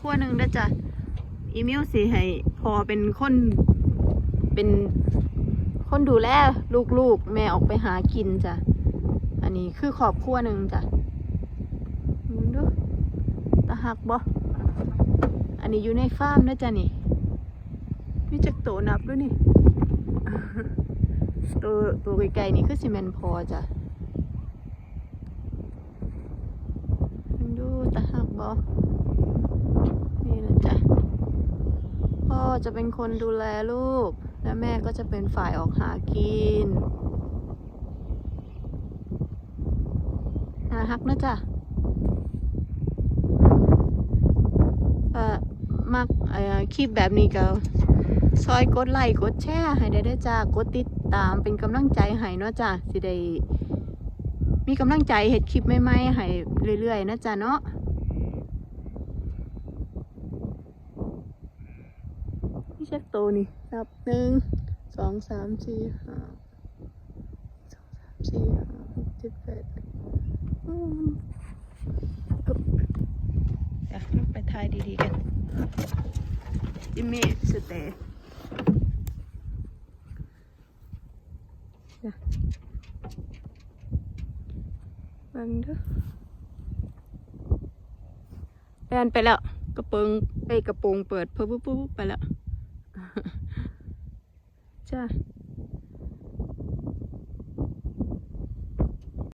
ครัวหนึ่งเด้อจ้ะอีมิวสิให้พอเป็นคนเป็นคนดูแลลูกๆ แม่ออกไปหากินจ้ะ อันนี้คือครอบครัวหนึ่งจ้ะมึงดูตาหักบ่อันนี้อยู่ในฟาร์มเด้อจ้ะนี่มีจักโตนับด้วยนี่ ตัวตัวไกลๆนี่คือซีเมนพอจ้ะมึงดู ตาหักบ่นี่นะจ้ะพ่อจะเป็นคนดูแลลูก และแม่ก็จะเป็นฝ่ายออกหากินหาฮักนะจ๊ะ เอ่อ มักเอ่อคลิปแบบนี้ก็ซอยกดไลค์กดแชร์ให้ได้ด้จ้ากดติดตามเป็นกำลังใจให้เนาะจ้ะสิได้มีกำลังใจเฮ็ดคลิปใหม่ๆให้เรื่อยๆนะจ๊ะเนาะ พี่เช็คโตวนี่ นับหนึ่งสองสามสี่ห้าสองสามสี่ห้าหกเจ็ดแปดอืมกึบเดี๋ยวไปทายดีๆกันจิมมี่สเตย์บังเด้อแปนไปแล้ว กระเปิงไปกระโปรงเปิดเพิ่มปุ๊บไปแล้ว จ้า